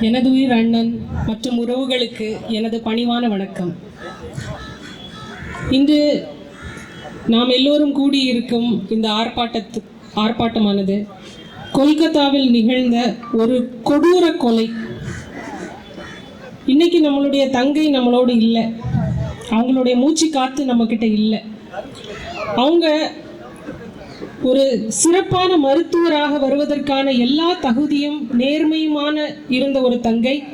எனது உயிர் அண்ணன் மற்றும் உறவுகளுக்கு எனது பணிவான வணக்கம். இன்று நாம் எல்லோரும் கூடியிருக்கும் இந்த ஆர்ப்பாட்டத்து ஆர்ப்பாட்டமானது கொல்கத்தாவில் நிகழ்ந்த ஒரு கொடூர கொலை. இன்னைக்கு நம்மளுடைய தங்கை நம்மளோடு இல்லை. அவங்களுடைய மூச்சு காத்து நம்மக்கிட்ட இல்லை. அவங்க ஒரு சிறப்பான மருத்துவராக வருவதற்கான எல்லா தகுதியும் நேர்மையுமான இருந்த ஒரு தங்கை.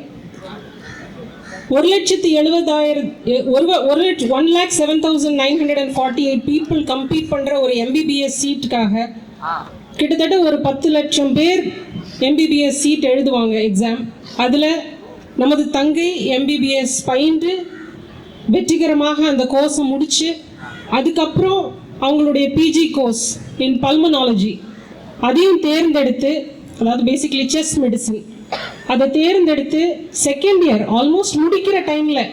ஒரு லட்சத்தி எழுபதாயிரம் ஒரு ஒரு one lakh seven thousand nine hundred and forty eight people complete பண்ணுற ஒரு எம்பிபிஎஸ் சீட்டுக்காக கிட்டத்தட்ட ஒரு பத்து லட்சம் பேர் எம்பிபிஎஸ் சீட் எழுதுவாங்க எக்ஸாம் அதில் நமது தங்கை எம்பிபிஎஸ் பயின்று வெற்றிகரமாக அந்த கோர்ஸை முடித்து அதுக்கப்புறம் அவங்களுடைய பிஜி கோர்ஸ் இன் பல்மனாலஜி அதையும் தேர்ந்தெடுத்து அதாவது பேசிக்கலி செஸ் மெடிசன் அதை தேர்ந்தெடுத்து செகண்ட் இயர் ஆல்மோஸ்ட் முடிக்கிற டைமில்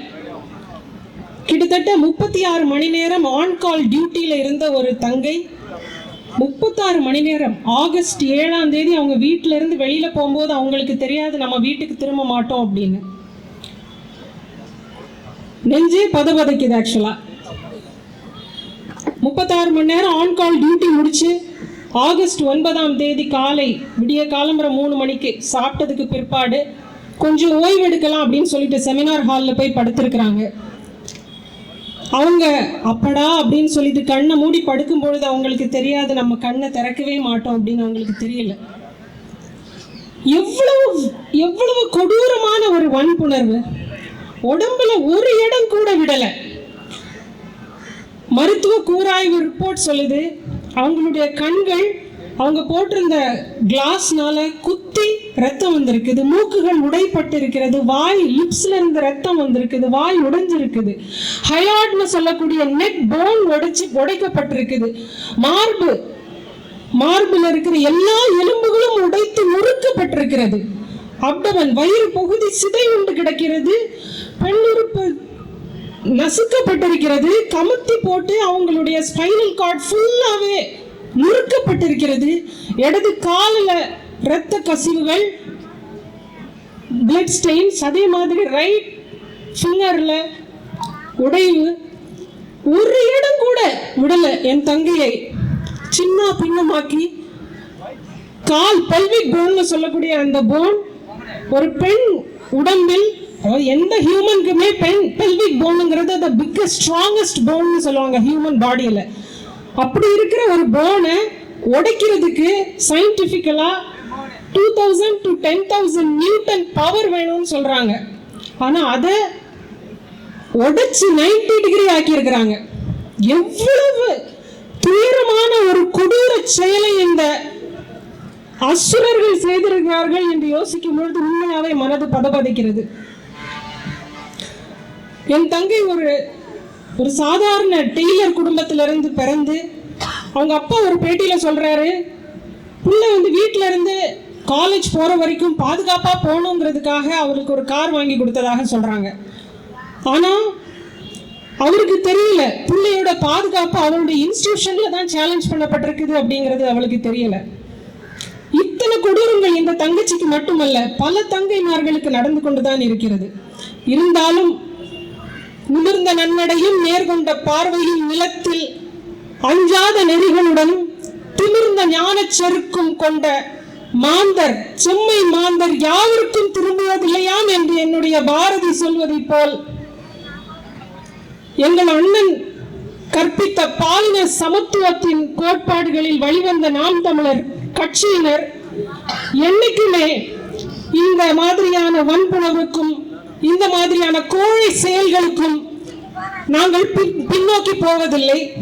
கிட்டத்தட்ட முப்பத்தி ஆறு மணி நேரம் ஆன் கால் டியூட்டியில் இருந்த ஒரு தங்கை முப்பத்தாறு மணி நேரம் ஆகஸ்ட் ஏழாம் தேதி அவங்க வீட்டில இருந்து வெளியில போகும்போது அவங்களுக்கு தெரியாது நம்ம வீட்டுக்கு திரும்ப மாட்டோம் அப்படின்னு. நெஞ்சே பதபதைக்குது ஆக்சுவலாக முப்பத்தாறு மணி நேரம் ஆன் கால் டியூட்டி முடிச்சு ஆகஸ்ட் ஒன்பதாம் தேதி காலை விடிய காலம்புற மூணு மணிக்கு சாப்பிட்டதுக்கு பிற்பாடு கொஞ்சம் ஓய்வு எடுக்கலாம் அப்படின்னு சொல்லிட்டு செமினார் ஹாலில் போய் படுத்திருக்கிறாங்க. அவங்க அப்படா அப்படின்னு சொல்லிட்டு கண்ணை மூடி படுக்கும் பொழுது அவங்களுக்கு தெரியாது நம்ம கண்ணை திறக்கவே மாட்டோம் அப்படின்னு அவங்களுக்கு தெரியல. எவ்வளவு எவ்வளவு கொடூரமான ஒரு வன்புணர்வு. உடம்புல ஒரு இடம் கூட விடலை. மருத்துவ கூராய்வு ரிப்போர்ட் சொல்லுது. அவங்களுடைய கண்கள் அவங்க போட்டிருந்த கிளாஸ்னால குத்தி ரத்தம் வந்திருக்குது. மூக்குகள் உடைப்பட்டு இருக்கிறது வாய் லிப்ஸ்ல இருந்து ரத்தம் வந்திருக்குது. வாய் உடைஞ்சிருக்குது. ஹயாட்னு சொல்லக்கூடிய நெக் போன் உடைச்சு உடைக்கப்பட்டிருக்குது. மார்பு மார்பில் இருக்கிற எல்லா எலும்புகளும் உடைத்து நொறுக்கப்பட்டிருக்கிறது. அப்டமன் வயிறு பகுதி சிதைவுண்டு கிடக்கிறது. பெண்ணுறுப்பு நசுக்கப்பட்டிருக்கிறது. கமுத்தி போட்டு அவங்களுடைய ஸ்பைனல் கார்டு ஃபுல்லாகவே நுறுக்கப்பட்டிருக்கிறது. இடது காலில் இரத்த கசிவுகள் பிளட் ஸ்டெயின்ஸ் அதே மாதிரி ரைட் ஃபிங்கரில் உடைவு. ஒரு இடம் கூட விடல என் தங்கையை. சின்ன பின்னமாக்கி கால் பெல்விக் போன்னு சொல்லக்கூடிய அந்த போன் ஒரு பெண் உடம்பில் அதாவது எந்த ஹியூமனுக்குமே பெண் பெல்விக் போனுங்கிறது த பிக்கஸ்ட் ஸ்ட்ராங்கஸ்ட் போன்னு சொல்லுவாங்க ஹியூமன் பாடியில் அப்படி இருக்கிற ஒரு போனை உடைக்கிறதுக்கு சயின்டிஃபிக்கலாக two thousand to ten thousand newton power வேணும்னு சொல்கிறாங்க ஆனால் அதை உடைச்சி நைன்டி டிகிரி ஆக்கியிருக்கிறாங்க. எவ்வளவு துயரமான ஒரு கொடூர செயலை இந்த அசுரர்கள் செய்திருக்கிறார்கள் என்று யோசிக்கும் பொழுது உண்மையாவே மனது பதபதைக்கிறது என் தங்கை ஒரு ஒரு சாதாரண டெய்லர் குடும்பத்திலிருந்து பிறந்து அவங்க அப்பா ஒரு பேட்டியில் சொல்கிறாரு பிள்ளை வந்து வீட்ல இருந்து காலேஜ் போகிற வரைக்கும் பாதுகாப்பாக போகணுங்கிறதுக்காக அவருக்கு ஒரு கார் வாங்கி கொடுத்ததாக சொல்கிறாங்க ஆனால் அவருக்கு தெரியல. பிள்ளையோட பாதுகாப்பு அவருடைய இன்ஸ்டியூஷனில் தான் சேலஞ்ச் பண்ணப்பட்டிருக்குது அப்படிங்கிறது அவளுக்கு தெரியல. இத்தனை கொடூரங்கள் இந்த தங்கச்சிக்கு மட்டுமல்ல பல தங்கைமார்களுக்கு நடந்து கொண்டு தான் இருக்கிறது. இருந்தாலும் நிமிர்ந்த நன்னடையும் நேர்கொண்ட பார்வையும் நிலத்தில் அஞ்சாத நெறிகளுடன் திமிர்ந்த ஞான செருக்கும் கொண்ட மாந்தர் செம்மை மாந்தர் யாவருக்கும் திரும்புவதில்லையாம் என்று என்னுடைய பாரதி சொல்வதை போல் எங்கள் அண்ணன் கற்பித்த பாலின சமத்துவத்தின் கோட்பாடுகளில் வழிவந்த நாம் தமிழர் கட்சியினர் என்னைக்குமே இந்த மாதிரியான வன்புணர்வுக்கும் இந்த மாதிரியான கோழை செயல்களுக்கும் நாங்கள் பின்- பின்னோக்கி போவதில்லை.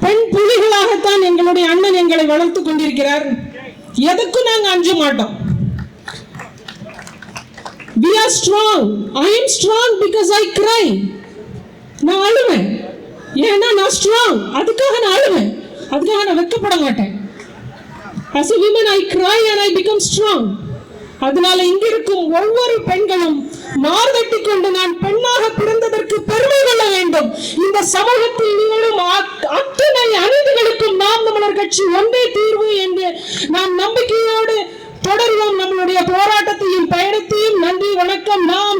பெண் புலிகளாகத்தான் எங்களுடைய அண்ணன் எங்களை வளர்த்து கொண்டிருக்கிறார். எதுக்கும் நாங்கள் அஞ்ச மாட்டோம்? We are strong. I am strong because i cry. நான் அழுவேன். ஏன்னா நான் ஸ்ட்ராங் அதுக்காக நான் அழுவேன். அதுக்காக நான் வெக்கப்பட மாட்டேன். As a woman i cry and i become strong. அதனால இங்கிருக்கும் ஒவ்வொரு பெண்களும் மார்வெட்டி கொண்டு நான் பெண்ணாக பிறந்ததற்கு பெருமை கொள்ள வேண்டும். இந்த சமூகத்தில் நிகழும் அத்தனை அநீதிகளுக்கும் நாம் தமிழர் கட்சி ஒன்றே தீர்வு என்று நான் நம்பிக்கையோடு தொடர்வோம். நம்மளுடைய போராட்டத்தையும் பயணத்தையும் நன்றி வணக்கம். நாம்